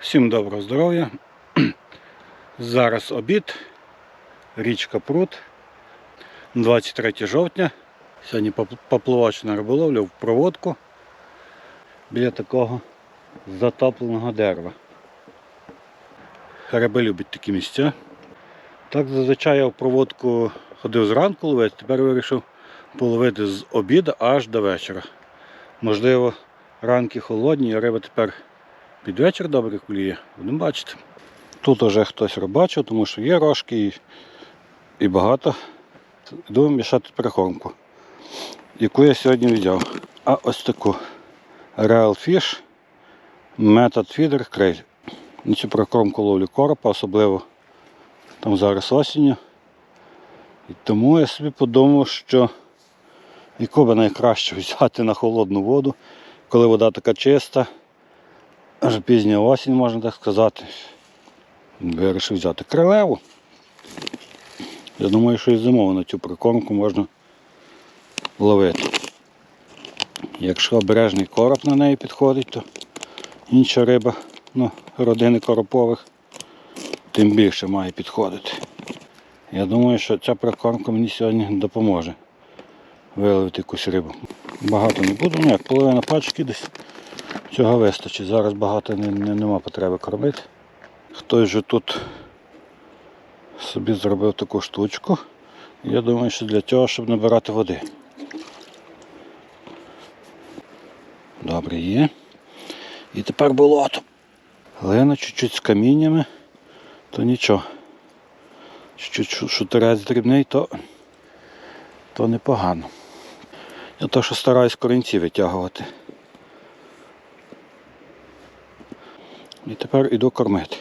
Всім доброго здоров'я. Зараз обід, річка Прут, 23 жовтня. Сьогодні поп- поплавач на риболовлю в проводку біля такого затопленого дерева. Риби любить такі місця. Так зазвичай я в проводку ходив зранку ловити, тепер вирішив половити з обіду аж до вечора. Можливо, ранки холодні, а риба тепер під вечір добре клює, будемо бачити. Тут уже хтось рибачив, тому що є рожки і, і багато. Йду мішати прикормку, яку я сьогодні взяв. А ось таку Real Fish Method Feeder Krill. На цю прикормку ловлю коропа, особливо там зараз осінню. І тому я собі подумав, що яку би найкраще взяти на холодну воду, коли вода така чиста. Аж пізня осінь, можна так сказати. Вирішив взяти крилеву. Я думаю, що і зимово на цю прикормку можна ловити. Якщо обережний короб на неї підходить, то інша риба ну, родини коропових тим більше має підходити. Я думаю, що ця прикормка мені сьогодні допоможе виловити якусь рибу. Багато не буду, ну як половина пачки десь. Цього вистачить. Зараз багато не, не, нема потреби кормити. Хтось же тут собі зробив таку штучку. Я думаю, що для цього, щоб набирати води. Добре є. І тепер болото. Глина чуть-чуть з каміннями, то нічого. Чуть-чуть шутерець дрібний, то, то непогано. Я то, що стараюсь корінці витягувати. І тепер іду кормити.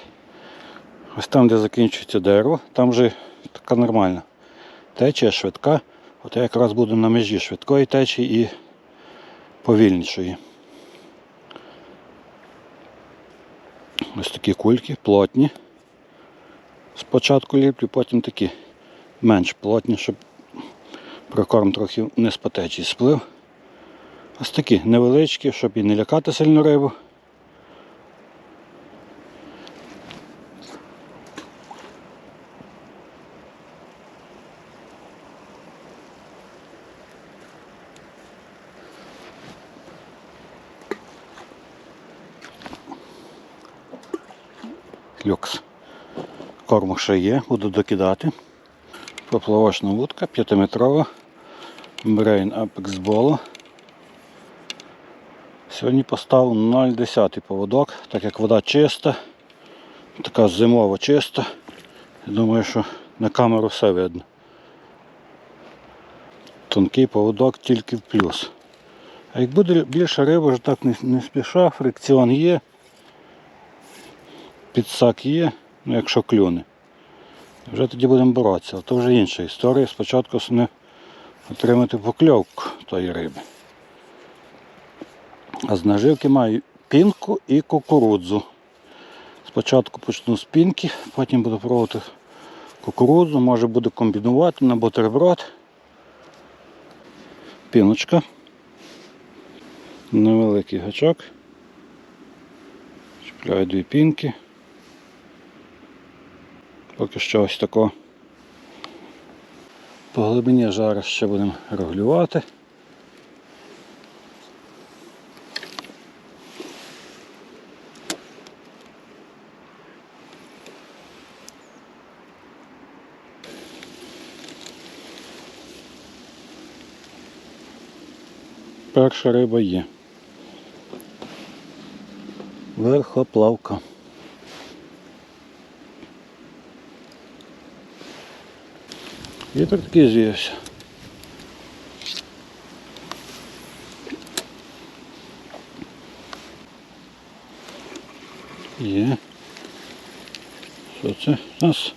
Ось там, де закінчується дерево, там вже така нормальна течія швидка. От я якраз буду на межі швидкої течії і повільнішої. Ось такі кульки, плотні. Спочатку ліплю, потім такі менш плотні, щоб прокорм трохи не з по течії сплив. Ось такі невеличкі, щоб і не лякати сильно рибу. Ще є, буду докидати. Поплавочна вудка 5-метрова. Brain Apex Bolo. Сьогодні поставив 0,10 поводок, так як вода чиста, така зимово чиста. Думаю, що на камеру все видно. Тонкий поводок тільки в плюс. А як буде більше риби, вже так не, не спіша, фрикціон є, підсак є, ну якщо клюне. Вже тоді будемо боротися, а то вже інша історія. Спочатку основне отримати покльовку тої риби. А з наживки маю пінку і кукурудзу. Спочатку почну з пінки, потім буду пробувати кукурудзу, може буду комбінувати на бутерброд. Піночка. Невеликий гачок. Чіпляю дві пінки. Поки що ось тако. По глибині зараз ще будемо регулювати. Перша риба є. Верхоплавка. Вітер такий звівся. Є. Що це у нас?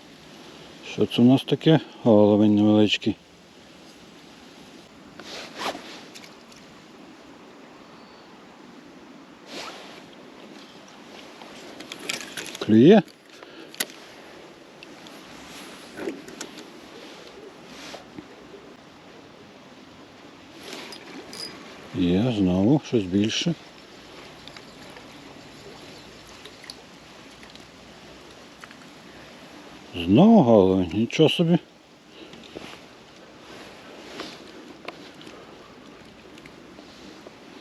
Що це у нас таке? Головень невеличкий. Клює? знову щось більше. Знову голови, нічого собі.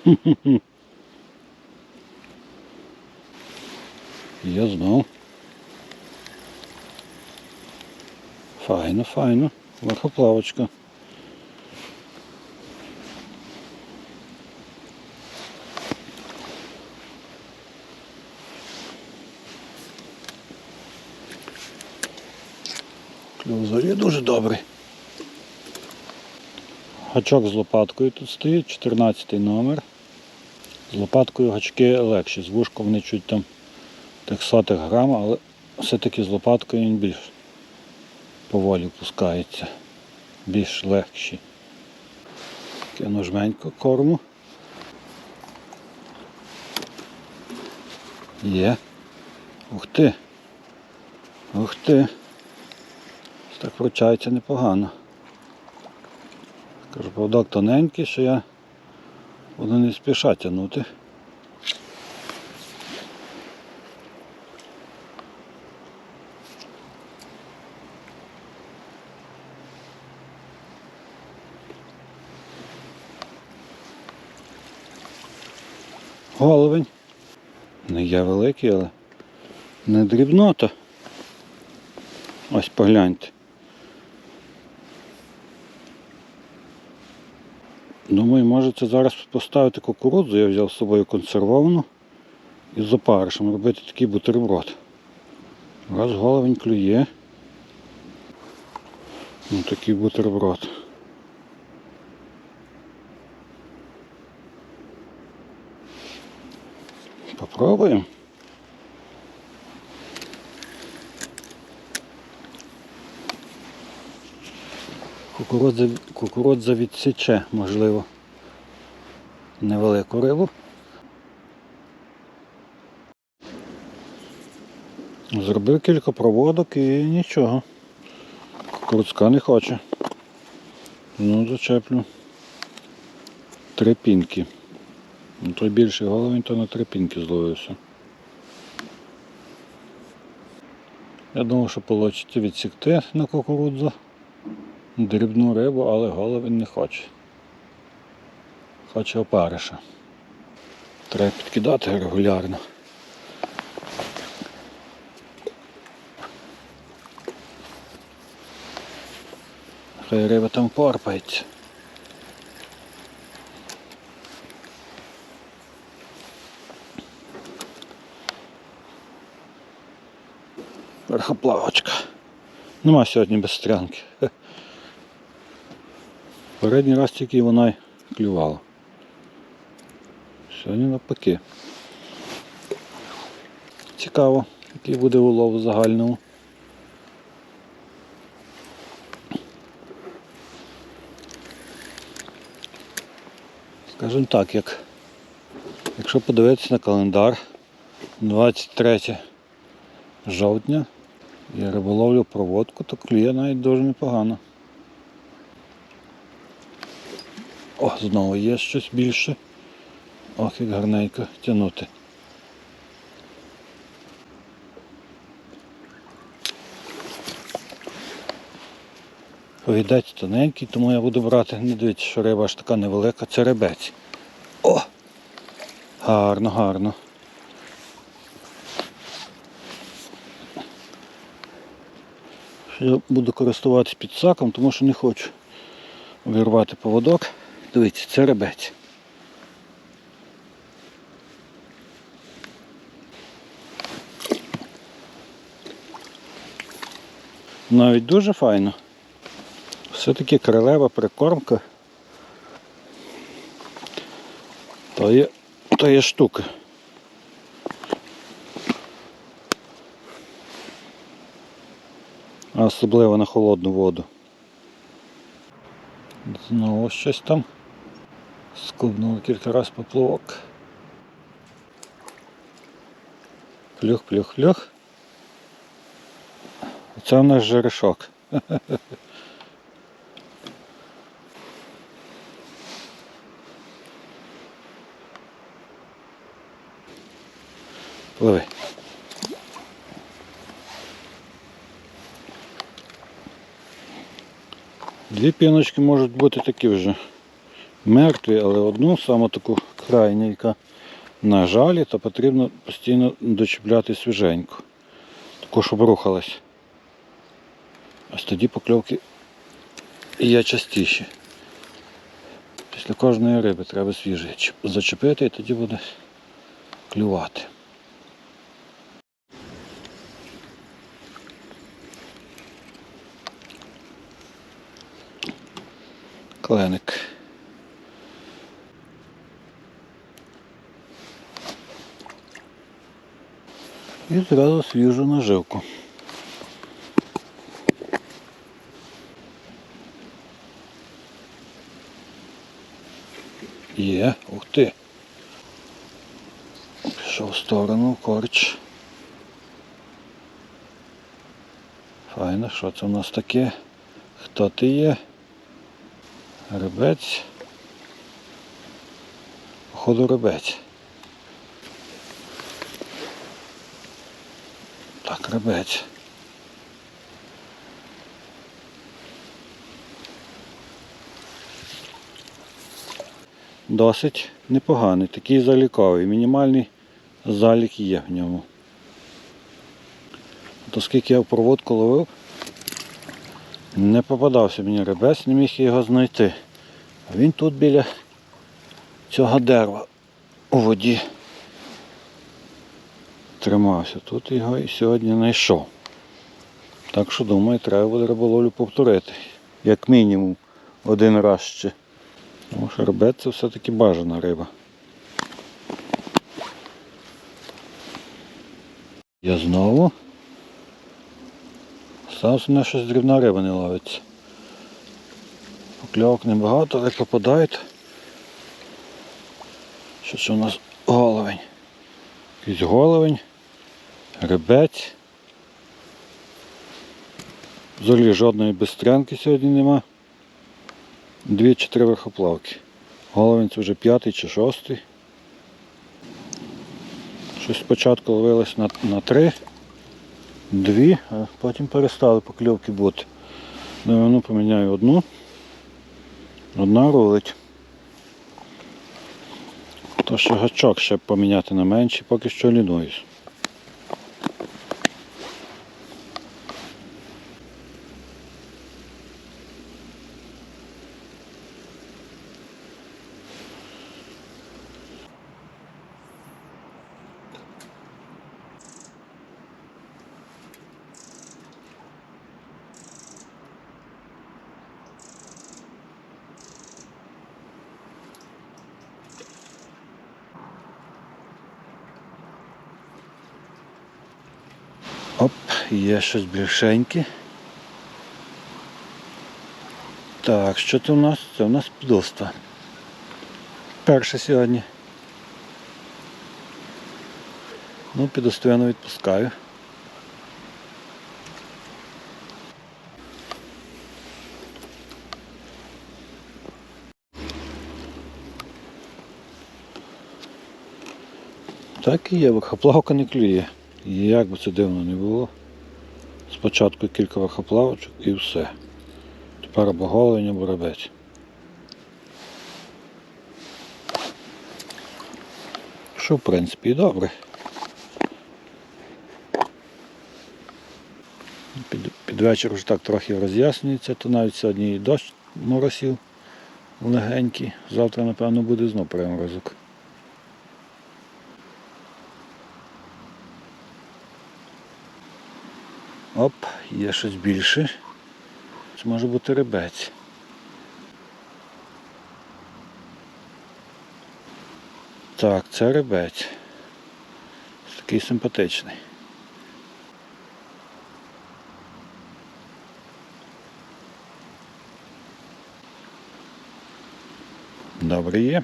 Я знав. Файно, файно. Лихоплавочка. Добрий. Гачок з лопаткою тут стоїть, 14 номер. З лопаткою гачки легші, з вушком вони чуть там тих сотих грам, але все-таки з лопаткою він більш поволі пускається, більш легші. Кину жменько корму. Є. Ух ти. Ух ти. Так вручається непогано. Кажу, поводок тоненький, що я буду не спіша тягнути. Головень. Не я великий, але не дрібнота. Ось погляньте. Думаю, можете зараз поставити кукурудзу, я взяв з собою консервовану і з опаришем робити такий бутерброд. Раз головень клює. Ну такий бутерброд. Попробуємо. Кукурудза, кукурудза відсіче, можливо, невелику рибу. Зробив кілька проводок і нічого. Кукурудзка не хоче. Ну, зачеплю. Три пінки. Ну, той більший головень, то на три пінки зловився. Я думав, що вийде відсікти на кукурудзу дрібну рибу, але головень не хоче. Хоче опариша. Треба підкидати регулярно. Хай риба там порпається. Верхоплавочка. Нема сьогодні без стрянки. Передній раз тільки вона клювала. Сьогодні навпаки. Цікаво, який буде улов у загальному. Скажімо так, як якщо подивитися на календар 23 жовтня я риболовлю проводку, то клює навіть дуже непогано. О, знову є щось більше. Ох, як гарненько тягнути. Повідець тоненький, тому я буду брати, не дивіться, що риба аж така невелика, це ребець. О! Гарно, гарно. Я буду користуватися підсаком, тому що не хочу вирвати поводок. Дивіться, це ребець. Навіть дуже файно. Все-таки королева прикормка. То є, то є штука. Особливо на холодну воду. Знову щось там. скубнуло кілька раз поплавок. Плюх-плюх-плюх. Це у нас жерешок. Лови. Дві піночки можуть бути такі вже. Мертві, але одну саме таку крайню, яка на жалі, то потрібно постійно дочіпляти свіженьку. Таку, щоб рухалась. Ось тоді покльовки є частіші. Після кожної риби треба свіжий зачепити і тоді буде клювати. Кленик. І зразу свіжу наживку. Є, ух ти. Пішов в сторону корч. Файно, що це у нас таке? Хто ти є? Рибець. Походу рибець. Так. Досить непоганий, такий заліковий. Мінімальний залік є в ньому. От Оскільки я в проводку ловив, не попадався мені ребець, не міг його знайти. А він тут біля цього дерева у воді тримався. Тут його і сьогодні знайшов. Так що думаю, треба буде риболовлю повторити. Як мінімум один раз ще. Тому що ребець це все-таки бажана риба. Я знову. Стався на щось дрібна риба не ловиться. Покльовок небагато, але попадають. Що це у нас головень? Якийсь головень, рибець. Взагалі жодної безстрянки сьогодні нема. Дві-чотири верхоплавки. Головень це вже п'ятий чи шостий. Щось спочатку ловилось на, на три, дві, а потім перестали покльовки бути. Давно поміняю одну. Одна рулить. То ще гачок ще поміняти на менший, поки що лінуюсь. Оп, є щось більшеньке. Так, що це у нас? Це у нас підоста. Перше сьогодні. Ну, підостойно відпускаю. Так і є, верхоплавка не клює. Як би це дивно не було. Спочатку кілька верхоплавочок і все. Тепер або ребець. Що в принципі і добре. Під, під вечір вже так трохи роз'яснюється, то навіть сьогодні дощ моросів легенький. Завтра, напевно, буде знов приморозок. Оп, є щось більше. Це може бути рибець. Так, це рибець. Такий симпатичний. Добре є.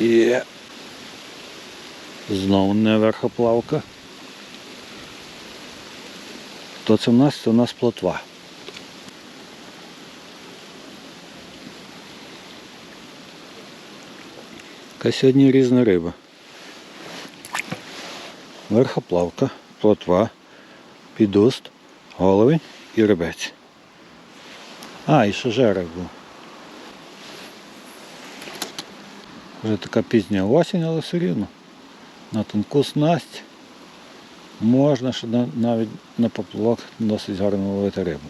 І Знову не верхоплавка. Хто це в нас? Це у нас плотва. Яка сьогодні різна риба. Верхоплавка, плотва, підуст, головень і рибець. А, і ще жерех був. Вже така пізня осінь, але все рівно. На тонку снасть можна ще навіть на поплавок досить гарно ловити рибу.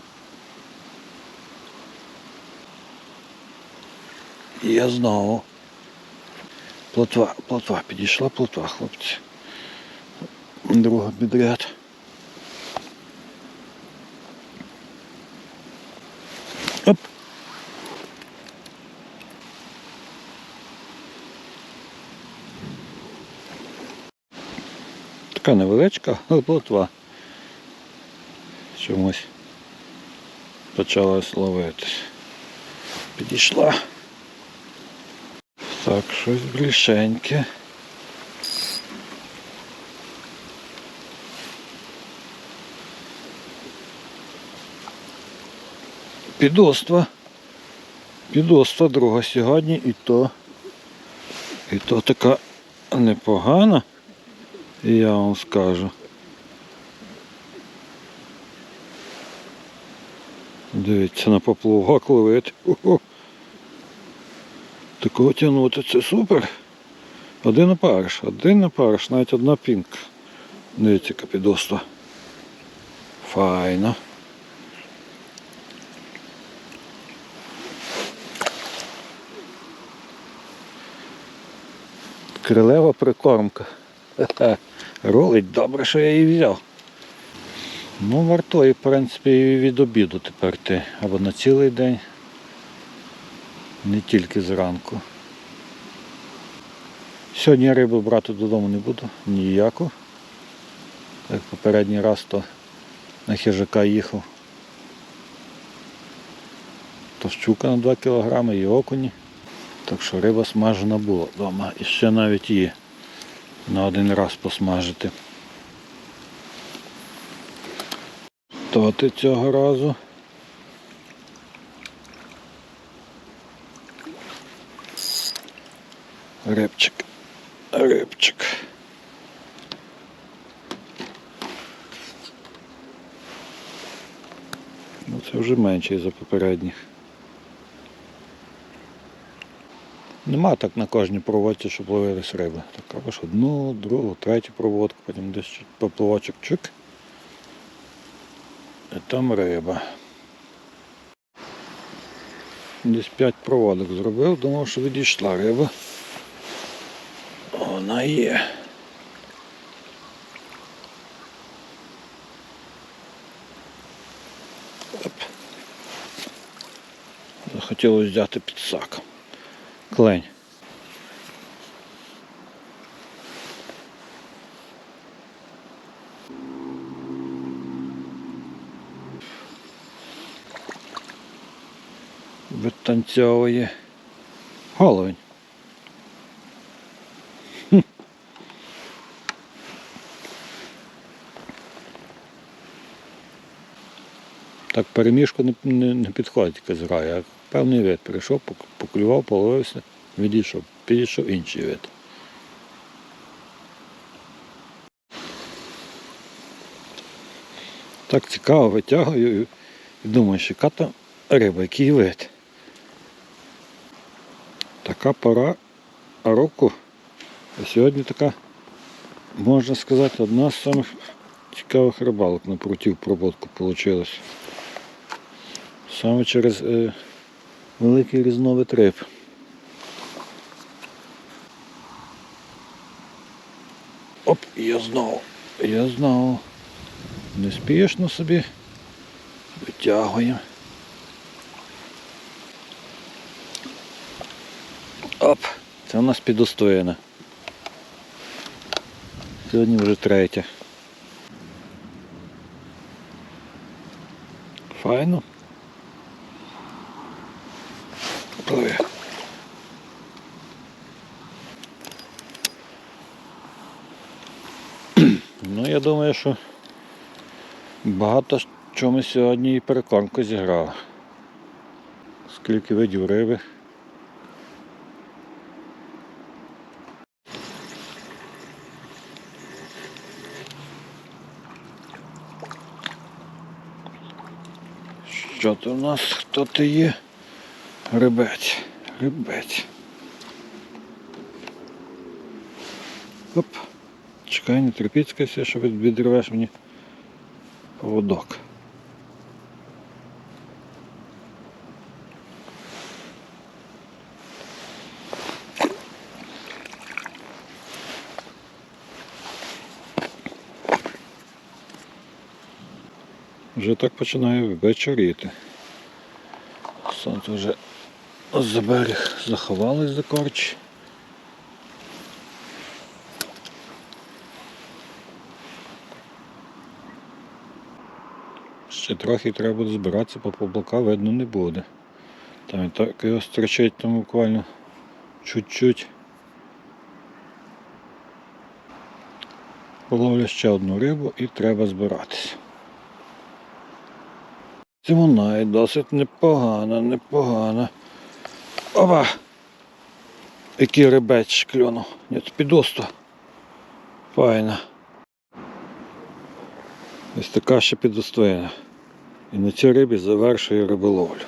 І я знову. Плотва, плотва, підійшла плотва, хлопці. Друга підряд. Така невеличка, але плотва. Чомусь почалась ловитись. Підійшла. Так, щось більшеньке. Підоства. Підоства друга сьогодні і то. І то така непогана, я вам скажу. Дивіться на поплавок ловити. Ого. Такого тягнути це супер. Один опариш, один опариш, навіть одна пінка. Дивіться, капідоства. Файно. Крилева прикормка. Ролить добре, що я її взяв. Ну, вартує, в принципі, від обіду тепер ти. Або на цілий день. Не тільки зранку. Сьогодні рибу брати додому не буду, ніяку. Як попередній раз, то на хижака їхав. То щука на 2 кг і окуні. Так що риба смажена була вдома. І ще навіть є на один раз посмажити. То ти цього разу. Рибчик. Рибчик. Ну це вже менше за попередніх. Нема так на кожній проводці, щоб ловились риби. Так робиш одну, другу, третю проводку, потім десь поплавочок чик. І там риба. Десь 5 проводок зробив, думав, що відійшла риба. Вона є. Оп. Захотілося взяти під саком. Клень. Витанцьовує. Головень. Так перемішку не, не, не підходить казра. Я певний вид прийшов, поклював, половився, відійшов, підійшов інший вид. Так цікаво витягую і думаю, що яка там риба, який вид. Така пора року. А сьогодні така, можна сказати, одна з самих цікавих рибалок на прутів проводку вийшла. Саме через е, великий різновид риб. Оп, я знову, я знову. Неспішно собі витягуємо. Оп, це у нас підостояне. Сьогодні вже третя. Файно. Пливе. я думаю, що багато чому сьогодні і перекормку зіграла. Скільки видів риби. Що то у нас? Хто то є? Рибець. Рибець. Оп. Чекай, не трепіцькайся, що від- відірвеш мені поводок. Вже так починає вечоріти. Сонце вже за берег заховалось за корч. Ще трохи треба буде збиратися, бо поблака видно не буде. Там і так його строчить там буквально чуть-чуть. Половлю ще одну рибу і треба збиратися. Вона і досить непогана, непогана. Опа! Який рибець клюнув. Ні, це підоста. Файна. Ось така ще підостоїна. І на цій рибі завершує риболовлю.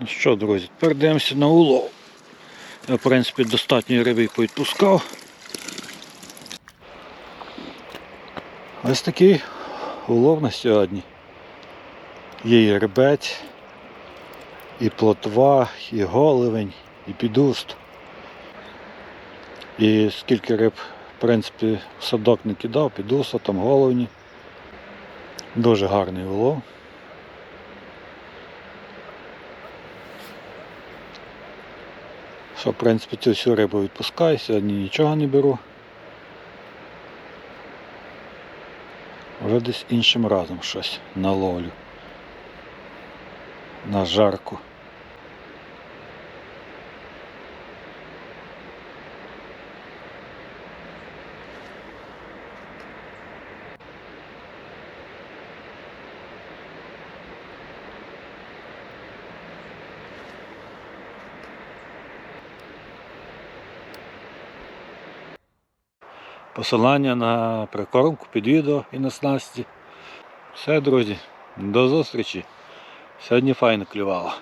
Ну що, друзі, тепер дивимося на улов. Я, в принципі, достатньо риби відпускав. Ось такий улов на сьогодні. Є і рибець, і плотва, і голивень, і підуст. І скільки риб, в принципі, садок не кидав, підуса, там головні. Дуже гарний улов. Що, в принципі, цю всю рибу відпускаю, сьогодні нічого не беру. Вже десь іншим разом щось наловлю. На жарку. Посилання на прикормку під відео і на снасті. Все, друзі, до зустрічі. Сьогодні файно клювало.